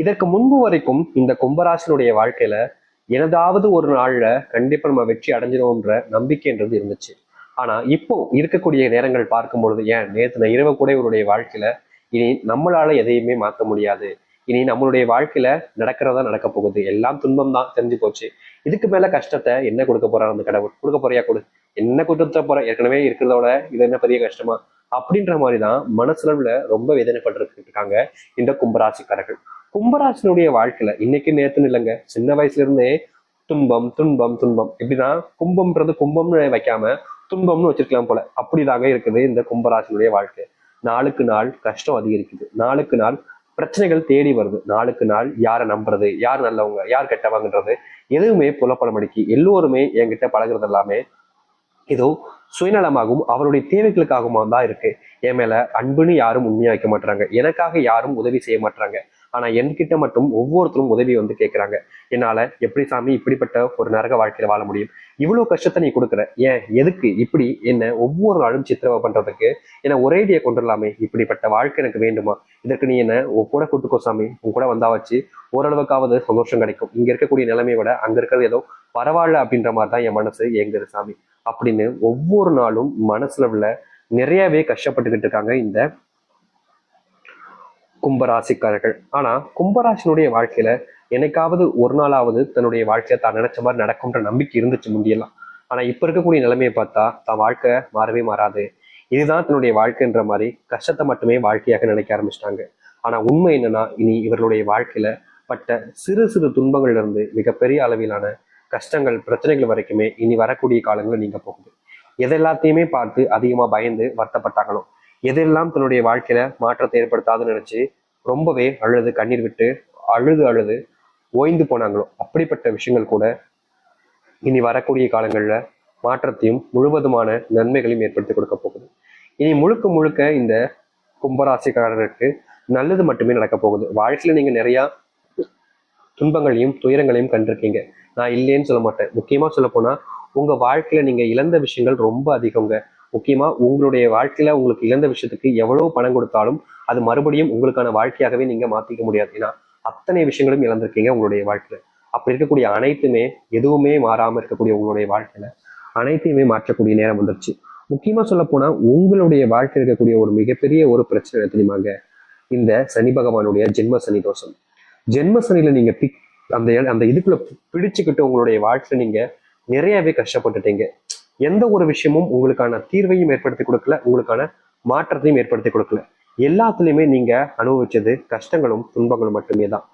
இதற்கு முன்பு வரைக்கும் இந்த கும்பராசினுடைய வாழ்க்கையில ஏதாவது ஒரு நாள்ல கண்டிப்பா நம்ம வெற்றி அடைஞ்சிடுவோம்ன்ற நம்பிக்கைன்றது இருந்துச்சு. ஆனா இப்போ இருக்கக்கூடிய நேரங்கள் பார்க்கும் பொழுது ஏன்? நேற்று நான் இரவு கூட இவருடைய வாழ்க்கையில இனி நம்மளால எதையுமே மாற்ற முடியாது. இனி நம்மளுடைய வாழ்க்கையில நடக்கிறதா நடக்க போகுது. எல்லாம் துன்பம் தான் தெரிஞ்சு போச்சு. இதுக்கு மேல கஷ்டத்தை என்ன கொடுக்க போறாரு அந்த கடவுள்? கொடுக்க போறியா கொடு. என்ன கொடுத்த போற? ஏற்கனவே இருக்கிறதோட இது என்ன பெரிய கஷ்டமா? அப்படின்ற மாதிரி தான் மனசுல ரொம்ப வேதனைப்பட்டு இருக்காங்க இந்த கும்பராசிக்காரர்கள். கும்பராசினுடைய வாழ்க்கையில இன்னைக்கு நேத்துன்னு இல்லைங்க சின்ன வயசுல இருந்தே துன்பம் துன்பம் துன்பம். எப்படின்னா கும்பம்ன்றது கும்பம்னு வைக்காம துன்பம்னு வச்சிருக்கலாம் போல. அப்படிதாங்க இருக்குது இந்த கும்பராசினுடைய வாழ்க்கை. நாளுக்கு நாள் கஷ்டம் அதிகரிக்குது. நாளுக்கு நாள் பிரச்சனைகள் தேடி வருது. நாளுக்கு நாள் யாரை நம்புறது யார் நல்லவங்க யார் கெட்டவங்கன்றது எதுவுமே புலப்படம் அடிக்கி எல்லோருமே என்கிட்ட பழகுறது எல்லாமே ஏதோ சுயநலமாகவும் அவருடைய தேவைகளுக்காகவும் தான் இருக்கு. என் மேல அன்புன்னு யாரும் உண்மையா வைக்க மாட்டாங்க எனக்காக யாரும் உதவி செய்ய மாட்டாங்க ஆனா என்கிட்ட மட்டும் ஒவ்வொருத்தரும் உதவி வந்து கேட்கிறாங்க என்னால எப்படி சாமி இப்படிப்பட்ட ஒரு நரக வாழ்க்கையில வாழ முடியும்? இவ்வளவு கஷ்டத்தை நீ கொடுக்குற. ஏன்? எதுக்கு? இப்படி? என்ன? ஒவ்வொரு நாளும் சித்திரவ பண்றதுக்கு என்ன ஒரேடியை கொண்டுடலாமே? இப்படிப்பட்ட வாழ்க்கை எனக்கு வேண்டுமா? இதற்கு நீ என்ன உன் கூட கூட்டுக்கோ சாமி. உன் கூட வந்தா வச்சு ஓரளவுக்காவது சந்தோஷம் கிடைக்கும். இங்க இருக்கக்கூடிய நிலைமையை விட அங்க இருக்கிறது ஏதோ பரவாயில்ல அப்படின்ற மாதிரி தான் என் மனசு ஏங்குது சாமி. அப்படின்னு ஒவ்வொரு நாளும் மனசுல உள்ள நிறையவே கஷ்டப்பட்டுக்கிட்டு இருக்காங்க இந்த கும்பராசிக்காரர்கள். ஆனா கும்பராசினுடைய வாழ்க்கையில என்னைக்காவது ஒரு நாளாவது தன்னுடைய வாழ்க்கையை தான் நினைச்ச மாதிரி நடக்கும்ன்ற நம்பிக்கை இருந்துச்சு முந்தியெல்லாம். ஆனா இப்ப இருக்கக்கூடிய நிலைமையை பார்த்தா தான் வாழ்க்கை மாறவே மாறாது. இதுதான் தன்னுடைய வாழ்க்கைன்ற மாதிரி கஷ்டத்தை மட்டுமே வாழ்க்கையாக நினைக்க ஆரம்பிச்சிட்டாங்க. ஆனா உண்மை என்னன்னா இனி இவர்களுடைய வாழ்க்கையில பட்ட சிறு சிறு துன்பங்களிலிருந்து மிகப்பெரிய அளவிலான கஷ்டங்கள் பிரச்சனைகள் வரைக்குமே இனி வரக்கூடிய காலங்களில் நீங்க போகுது. எதெல்லாத்தையுமே பார்த்து அதிகமா பயந்து வருத்தப்பட்டாங்களோ எதெல்லாம் தன்னுடைய வாழ்க்கையில மாற்றத்தை ஏற்படுத்தாதுன்னு நினைச்சு ரொம்பவே அழுது கண்ணீர் விட்டு அழுது அழுது ஓய்ந்து போனாங்களோ அப்படிப்பட்ட விஷயங்கள் கூட இனி வரக்கூடிய காலங்கள்ல மாற்றத்தையும் முழுவதுமான நன்மைகளையும் ஏற்படுத்தி கொடுக்க போகுது. இனி முழுக்க முழுக்க இந்த கும்பராசிக்காரருக்கு நல்லது மட்டுமே நடக்க போகுது. வாழ்க்கையில நீங்க நிறைய துன்பங்களையும் துயரங்களையும் கண்டிருக்கீங்க. நான் இல்லைன்னு சொல்ல மாட்டேன். முக்கியமா சொல்ல போனா உங்க வாழ்க்கையில நீங்க இழந்த விஷயங்கள் ரொம்ப அதிகங்க. முக்கியமா உங்களுடைய வாழ்க்கையில உங்களுக்கு இழந்த விஷயத்துக்கு எவ்வளவு பணம் கொடுத்தாலும் அது மறுபடியும் உங்களுக்கான வாழ்க்கையாகவே நீங்க மாத்திக்க முடியாது. ஏன்னா அத்தனை விஷயங்களும் இழந்திருக்கீங்க உங்களுடைய வாழ்க்கையில. அப்படி இருக்கக்கூடிய அனைத்துமே எதுவுமே மாறாம இருக்கக்கூடிய உங்களுடைய வாழ்க்கையில அனைத்தையுமே மாற்றக்கூடிய நேரம் வந்துருச்சு. முக்கியமா சொல்ல போனா உங்களுடைய வாழ்க்கையில் இருக்கக்கூடிய ஒரு மிகப்பெரிய ஒரு பிரச்சனை தெரியுமாங்க இந்த சனி பகவானுடைய ஜென்ம சனி தோஷம். ஜென்ம சனியில நீங்க பிக் அந்த அந்த இதுக்குள்ள பிடிச்சுக்கிட்டு உங்களுடைய வாழ்க்கையில நீங்க நிறையவே கஷ்டப்பட்டுட்டீங்க. எந்த ஒரு விஷயமும் உங்களுக்கான தீர்வையும் ஏற்படுத்தி கொடுக்கல உங்களுக்கான மாற்றத்தையும் ஏற்படுத்தி கொடுக்கல. எல்லாத்துலயுமே நீங்க அனுபவிச்சது கஷ்டங்களும் துன்பங்களும் மட்டுமே தான்.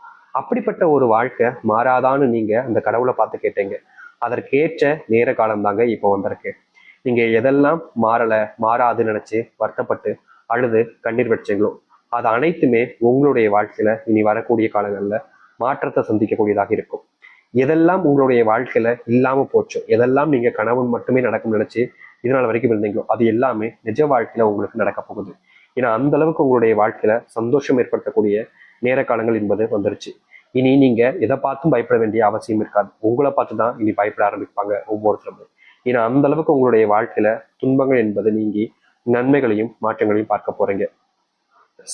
அப்படிப்பட்ட ஒரு வாழ்க்கை மாறாதான்னு நீங்க அந்த கடவுளை பார்த்து கேட்டீங்க. அதற்கேற்ற நேர காலம் தாங்க இப்போ வந்திருக்கு. நீங்க எதெல்லாம் மாறல மாறாதுன்னு நினைச்சு வருத்தப்பட்டு அழுது கண்ணீர் வச்சீங்களோ அது அனைத்துமே உங்களுடைய வாழ்க்கையில இனி வரக்கூடிய காலங்கள்ல மாற்றத்தை சந்திக்கக்கூடியதாக இருக்கும். எதெல்லாம் உங்களுடைய வாழ்க்கையில இல்லாம போச்சோ? எதெல்லாம் நீங்க கனவு மட்டுமே நடக்கும் நினைச்சு இதனால வரைக்கும் இருந்தீங்களோ அது எல்லாமே நிஜ வாழ்க்கையில உங்களுக்கு நடக்க போகுது. ஏன்னா அந்த அளவுக்கு உங்களுடைய வாழ்க்கையில சந்தோஷம் ஏற்படுத்தக்கூடிய நேர காலங்கள் என்பது வந்துருச்சு. இனி நீங்க எதை பார்த்தும் பயப்பட வேண்டிய அவசியம் இருக்காது. உங்களை பார்த்து தான் இனி பயப்பட ஆரம்பிப்பாங்க ஒவ்வொருத்தரும். ஏன்னா அந்த அளவுக்கு உங்களுடைய வாழ்க்கையில துன்பங்கள் என்பது நீங்கி நன்மைகளையும் மாற்றங்களையும் பார்க்க போறீங்க.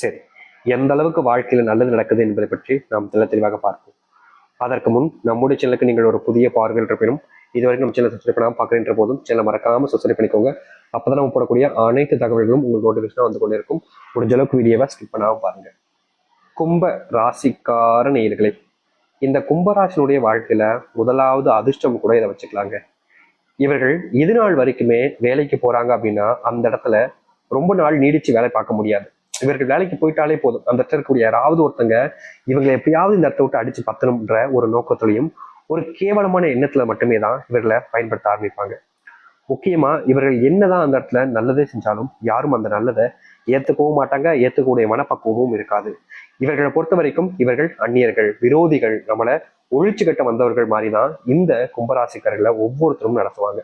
சரி எந்த அளவுக்கு வாழ்க்கையில நல்லது நடக்குது என்பதை பற்றி நாம் தெள்ள தெளிவாக பார்ப்போம். அதற்கு முன் நம்முடைய சேனலுக்கு நீங்கள் ஒரு புதிய பார்வையில் இருப்பினும் இதுவரைக்கும் நம்ம சேனல் சப்ஸ்கிரைப் பண்ணாமல் பார்க்குறேன்ற போதும் சேனல் மறக்காமல் சப்ஸ்கிரைப் பண்ணிக்கோங்க. அப்பதான் நம்ம போடக்கூடிய அனைத்து தகவல்களும் உங்களுக்கு நோட்டிஃபிகேஷனாக வந்து கொண்டே இருக்கும் முடிஞ்ச அளவுக்கு வீடியோவை ஸ்கிப் பண்ணாமல் பாருங்கள் கும்ப ராசிக்கார நேயர்களே இந்த கும்பராசினுடைய வாழ்க்கையில முதலாவது அதிர்ஷ்டம் கூட இதை வச்சுக்கலாங்க. இவர்கள் இது நாள் வரைக்குமே வேலைக்கு போறாங்க அப்படின்னா அந்த இடத்துல ரொம்ப நாள் நீடிச்சு வேலை பார்க்க முடியாது. இவர்கள் வேலைக்கு போயிட்டாலே போதும். அந்த இடத்துல இருக்கக்கூடிய யாராவது ஒருத்தங்க இவங்களை எப்படியாவது இந்த இடத்த விட்டு அடிச்சு பத்தணும்ன்ற ஒரு நோக்கத்திலையும் ஒரு கேவலமான எண்ணத்துல மட்டுமே தான் இவர்களை பயன்படுத்த ஆரம்பிப்பாங்க. முக்கியமா இவர்கள் என்னதான் அந்த இடத்துல நல்லதே செஞ்சாலும் யாரும் அந்த நல்லதை ஏத்துக்கவும் மாட்டாங்க ஏத்துக்கக்கூடிய மனப்பக்குவமும் இருக்காது. இவர்களை பொறுத்த வரைக்கும் இவர்கள் அந்நியர்கள் விரோதிகள் நம்மளை ஒழிச்சு கட்ட வந்தவர்கள் மாதிரி தான் இந்த கும்பராசிக்காரர்களை ஒவ்வொருத்தரும் நடத்துவாங்க.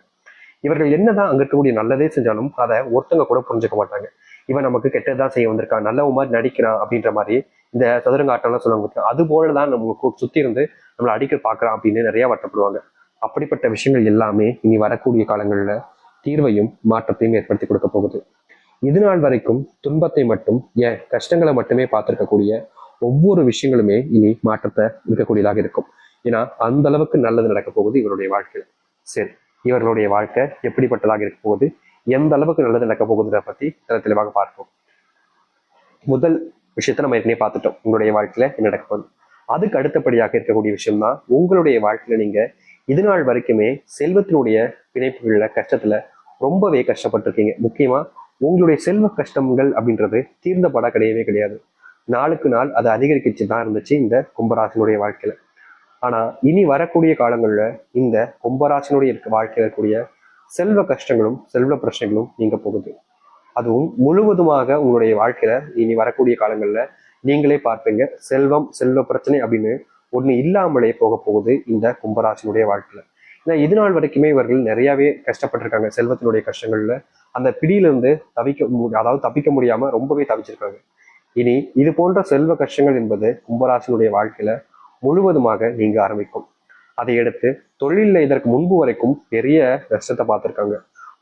இவர்கள் என்னதான் அங்க இருக்கக்கூடிய நல்லதே செஞ்சாலும் அதை ஒருத்தங்க கூட புரிஞ்சுக்க மாட்டாங்க. இவன் நமக்கு கெட்டதான் செய்ய வந்திருக்கான். நல்லவன் மாதிரி நடிக்கிறான் அப்படின்ற மாதிரி இந்த சதுரங்க ஆட்டம்லாம் சொல்லுவாங்க அது போலதான் நம்ம சுத்தி இருந்து நம்மளை அடிக்க பார்க்கறான் அப்படின்னு நிறைய வட்டப்படுவாங்க. அப்படிப்பட்ட விஷயங்கள் எல்லாமே இனி வரக்கூடிய காலங்களில் தீர்வையும் மாற்றத்தையும் ஏற்படுத்தி கொடுக்க போகுது. இது நாள் வரைக்கும் துன்பத்தை மட்டும் ஏன் கஷ்டங்களை மட்டுமே பார்த்திருக்கக்கூடிய ஒவ்வொரு விஷயங்களுமே இனி மாற்றத்தை இருக்கக்கூடியதாக இருக்கும். ஏன்னா அந்த அளவுக்கு நல்லது நடக்க போகுது இவருடைய வாழ்க்கையில். சரி இவர்களுடைய வாழ்க்கை எப்படிப்பட்டதாக இருக்க போகுது? எந்த அளவுக்கு நல்லது நடக்க போகுதுன்றத பத்தி நல்ல தெளிவாக பார்ப்போம். முதல் விஷயத்த நம்ம ஏற்கனவே பார்த்துட்டோம். உங்களுடைய வாழ்க்கையில என்ன நடக்க போகுது? அதுக்கு அடுத்தபடியாக இருக்கக்கூடிய விஷயம் தான் உங்களுடைய வாழ்க்கையில நீங்க இது நாள் வரைக்குமே செல்வத்தினுடைய பிணைப்புகள்ல கஷ்டத்துல ரொம்பவே கஷ்டப்பட்டிருக்கீங்க. முக்கியமா உங்களுடைய செல்வ கஷ்டங்கள் அப்படின்றது தீர்ந்த பட கிடையவே கிடையாது. நாளுக்கு நாள் அது அதிகரிக்கிச்சு தான் இருந்துச்சு இந்த கும்பராசினுடைய வாழ்க்கையில. ஆனா இனி வரக்கூடிய காலங்கள்ல இந்த கும்பராசினுடைய வாழ்க்கையில இருக்கக்கூடிய செல்வ கஷ்டங்களும் செல்வ பிரச்சனைகளும் நீங்க போகுது. அதுவும் முழுவதுமாக உங்களுடைய வாழ்க்கையில இனி வரக்கூடிய காலங்கள்ல நீங்களே பார்ப்பீங்க. செல்வம் செல்வ பிரச்சனை அப்படின்னு ஒண்ணு இல்லாமலே போக போகுது இந்த கும்பராசினுடைய வாழ்க்கையில. ஏன்னா இது நாள் வரைக்குமே இவர்கள் நிறையவே கஷ்டப்பட்டிருக்காங்க. செல்வத்தினுடைய கஷ்டங்கள்ல அந்த பிடியிலிருந்து தவிக்க அதாவது தப்பிக்க முடியாம ரொம்பவே தவிச்சிருக்காங்க. இனி இது போன்ற செல்வ கஷ்டங்கள் என்பது கும்பராசினுடைய வாழ்க்கையில முழுவதுமாக நீங்க ஆரம்பிக்கும். அதை எடுத்து தொழிலில் இதற்கு முன்பு வரைக்கும் பெரிய நஷ்டத்தை பார்த்துருக்காங்க.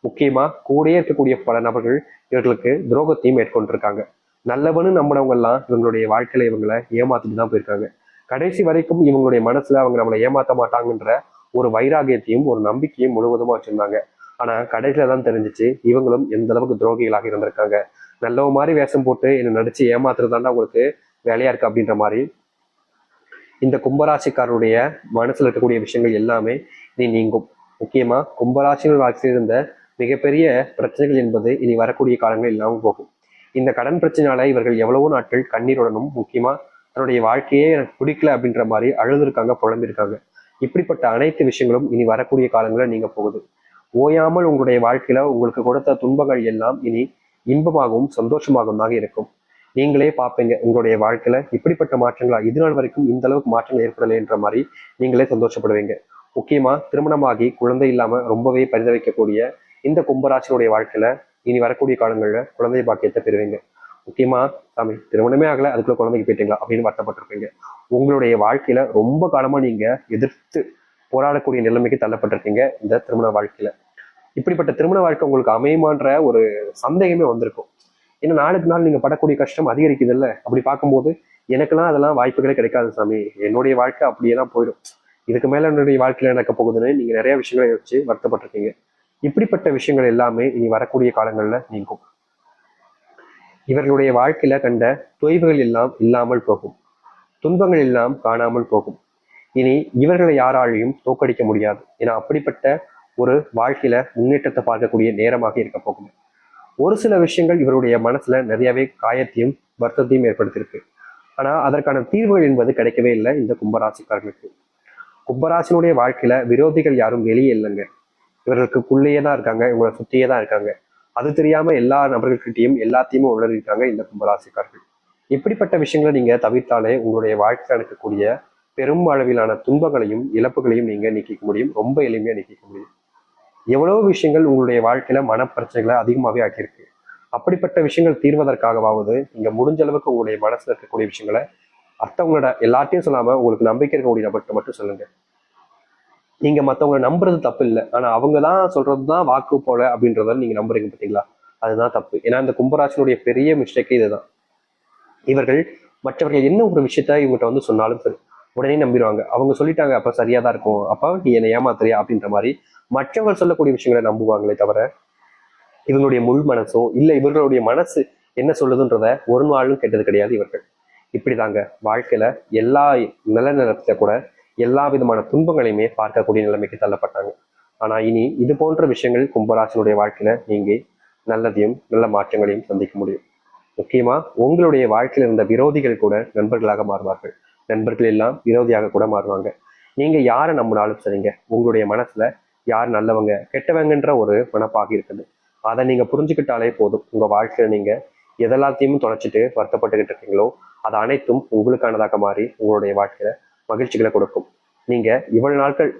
முக்கியமாக கூடயே இருக்கக்கூடிய பல நபர்கள் இவர்களுக்கு துரோகத்தையும் மேற்கொண்டிருக்காங்க. நல்லவனு நம்பினவங்கெல்லாம் இவங்களுடைய வாழ்க்கையில இவங்களை ஏமாத்திட்டு தான் போயிருக்காங்க. கடைசி வரைக்கும் இவங்களுடைய மனசுல அவங்க நம்மளை ஏமாத்த மாட்டாங்கன்ற ஒரு வைராகியத்தையும் ஒரு நம்பிக்கையும் முழுவதுமா வச்சிருந்தாங்க. ஆனா கடைசியில தான் தெரிஞ்சிச்சு இவங்களும் எந்த அளவுக்கு துரோகிகளாக இருந்திருக்காங்க. நல்லவ மாதிரி வேஷம் போட்டு என்ன நடிச்சு ஏமாத்துறதாண்டா உங்களுக்கு வேலையா இருக்கு அப்படின்ற மாதிரி இந்த கும்பராசிக்காரருடைய மனசில் இருக்கக்கூடிய விஷயங்கள் எல்லாமே இனி நீங்கும். முக்கியமா கும்பராசிகள் வாழ்க்கையில் இருந்த மிகப்பெரிய பிரச்சனைகள் என்பது இனி வரக்கூடிய காலங்கள் இல்லாமல் போகும். இந்த கடன் பிரச்சனையால இவர்கள் எவ்வளவோ நாட்கள் கண்ணீருடனும் முக்கியமா தன்னுடைய வாழ்க்கையே எனக்கு பிடிக்கல அப்படின்ற மாதிரி அழுதுருக்காங்க புலம்பிருக்காங்க. இப்படிப்பட்ட அனைத்து விஷயங்களும் இனி வரக்கூடிய காலங்களில் நீங்க போகுது. ஓயாமல் உங்களுடைய வாழ்க்கையில உங்களுக்கு கொடுத்த துன்பங்கள் எல்லாம் இனி இன்பமாகவும் சந்தோஷமாகவும் தான் இருக்கும். நீங்களே பார்ப்பீங்க உங்களுடைய வாழ்க்கையில இப்படிப்பட்ட மாற்றங்களா? இது நாள் வரைக்கும் இந்த அளவுக்கு மாற்றங்கள் ஏற்படலைன்ற மாதிரி நீங்களே சந்தோஷப்படுவீங்க. முக்கியமா திருமணமாகி குழந்தை இல்லாம ரொம்பவே பரிதவிக்கக்கூடிய இந்த கும்பராசினுடைய வாழ்க்கையில இனி வரக்கூடிய காலங்களில் குழந்தை பாக்கியத்தை பெறுவீங்க. முக்கியமா சாமி திருமணமே ஆகல அதுக்குள்ள குழந்தைக்கு போயிட்டீங்களா? அப்படின்னு வருத்தப்பட்டிருப்பீங்க. உங்களுடைய வாழ்க்கையில ரொம்ப காலமா நீங்க எதிர்த்து போராடக்கூடிய நிலைமைக்கு தள்ளப்பட்டிருக்கீங்க இந்த திருமண வாழ்க்கையில. இப்படிப்பட்ட திருமண வாழ்க்கை உங்களுக்கு அமையுமான்ற ஒரு சந்தேகமே வந்திருக்கும். ஏன்னா நாளுக்கு நாள் நீங்க படக்கூடிய கஷ்டம் அதிகரிக்குது இல்ல அப்படி பார்க்கும்போது எனக்கெல்லாம் அதெல்லாம் வாய்ப்புகளே கிடைக்காது சாமி. என்னுடைய வாழ்க்கை அப்படியே தான் போயிடும். இதுக்கு மேல என்னுடைய வாழ்க்கையில நடக்க போகுதுன்னு நீங்க நிறைய விஷயங்களை வச்சு வருத்தப்பட்டிருக்கீங்க. இப்படிப்பட்ட விஷயங்கள் எல்லாமே இனி வரக்கூடிய காலங்கள்ல நீங்கும். இவர்களுடைய வாழ்க்கையில கண்ட தொய்வுகள் எல்லாம் இல்லாமல் போகும். துன்பங்கள் எல்லாம் காணாமல் போகும். இனி இவர்களை யாராலையும் தோக்கடிக்க முடியாது. ஏன்னா அப்படிப்பட்ட ஒரு வாழ்க்கையில முன்னேற்றத்தை பார்க்கக்கூடிய நேரமாக இருக்க போகும் ஒரு சில விஷயங்கள் இவருடைய மனசுல நிறையவே காயத்தையும் வருத்தத்தையும் ஏற்படுத்தியிருக்கு. ஆனா அதற்கான தீர்வுகள் என்பது கிடைக்கவே இல்லை இந்த கும்பராசிக்காரர்களுக்கு. கும்பராசினுடைய வாழ்க்கையில விரோதிகள் யாரும் வெளியே இல்லைங்க. இவர்களுக்குள்ளேயே தான் இருக்காங்க இவங்களை சுத்தியே தான் இருக்காங்க. அது தெரியாம எல்லா நபர்கள்கிட்டையும் எல்லாத்தையுமே உணர்ந்திருக்காங்க இந்த கும்பராசிக்காரர்கள். இப்படிப்பட்ட விஷயங்களை நீங்க தவிர்த்தாலே உங்களுடைய வாழ்க்கையில் நடக்கக்கூடிய பெரும் அளவிலான துன்பங்களையும் இழப்புகளையும் நீங்க நீக்கிக்க முடியும் ரொம்ப எளிமையா நீக்கிக்க முடியும். எவ்வளவு விஷயங்கள் உங்களுடைய வாழ்க்கையில மனப்பிரச்சனைகளை அதிகமாகவே ஆக்கியிருக்கு. அப்படிப்பட்ட விஷயங்கள் தீர்வதற்காகவாவது நீங்க முடிஞ்ச அளவுக்கு உங்களுடைய மனசுல இருக்கக்கூடிய விஷயங்களை அடுத்தவங்களோட எல்லாத்தையும் சொல்லாம உங்களுக்கு நம்பிக்கை இருக்கக்கூடிய நபர்கிட்ட மட்டும் சொல்லுங்க. நீங்க மத்தவங்களை நம்புறது தப்பு இல்லை. ஆனா அவங்க தான் சொல்றதுதான் வாக்கு போல அப்படின்றத நீங்க நம்புறீங்க பாத்தீங்களா? அதுதான் தப்பு. ஏன்னா இந்த கும்பராசினுடைய பெரிய மிஸ்டேக்கே இதுதான். இவர்கள் மற்றவர்கள் என்ன ஒரு விஷயத்த இவங்ககிட்ட வந்து சொன்னாலும் சரி உடனே நம்பிடுவாங்க. அவங்க சொல்லிட்டாங்க அப்ப சரியா தான் இருக்கும். அப்ப நீ என்னை ஏமாத்துறியா? அப்படின்ற மாதிரி மற்றவங்க சொல்லக்கூடிய விஷயங்களை நம்புவாங்களே தவிர இவங்களுடைய முள் மனசோ இல்லை இவர்களுடைய மனசு என்ன சொல்லுதுன்றத ஒரு நாளும் கேட்டது கிடையாது இவர்கள். இப்படி தாங்க வாழ்க்கையில எல்லா நல்ல கூட எல்லா விதமான துன்பங்களையுமே பார்க்கக்கூடிய நிலைமைக்கு தள்ளப்பட்டாங்க. ஆனா இனி இது போன்ற விஷயங்கள் கும்பராசனுடைய வாழ்க்கையில நீங்க நல்லதையும் நல்ல மாற்றங்களையும் சந்திக்க முடியும். முக்கியமா உங்களுடைய வாழ்க்கையில இருந்த விரோதிகள் கூட நண்பர்களாக மாறுவார்கள். நண்பர்கள் எல்லாம் விரோதியாக கூட மாறுவாங்க. நீங்க யாரை நம்பினாலும் சரிங்க. உங்களுடைய மனசுல யார் நல்லவங்க கெட்டவங்கன்ற ஒரு மனப்பாக இருக்குது. அதை நீங்க புரிஞ்சுக்கிட்டாலே போதும். உங்க வாழ்க்கையில நீங்க எதெல்லாத்தையும் தொலைச்சிட்டு வருத்தப்பட்டுக்கிட்டு இருக்கீங்களோ அது அனைத்தும் உங்களுக்கானதாக மாறி உங்களுடைய வாழ்க்கையில மகிழ்ச்சிகளை கொடுக்கும். நீங்க இவ்வளவு நாட்கள்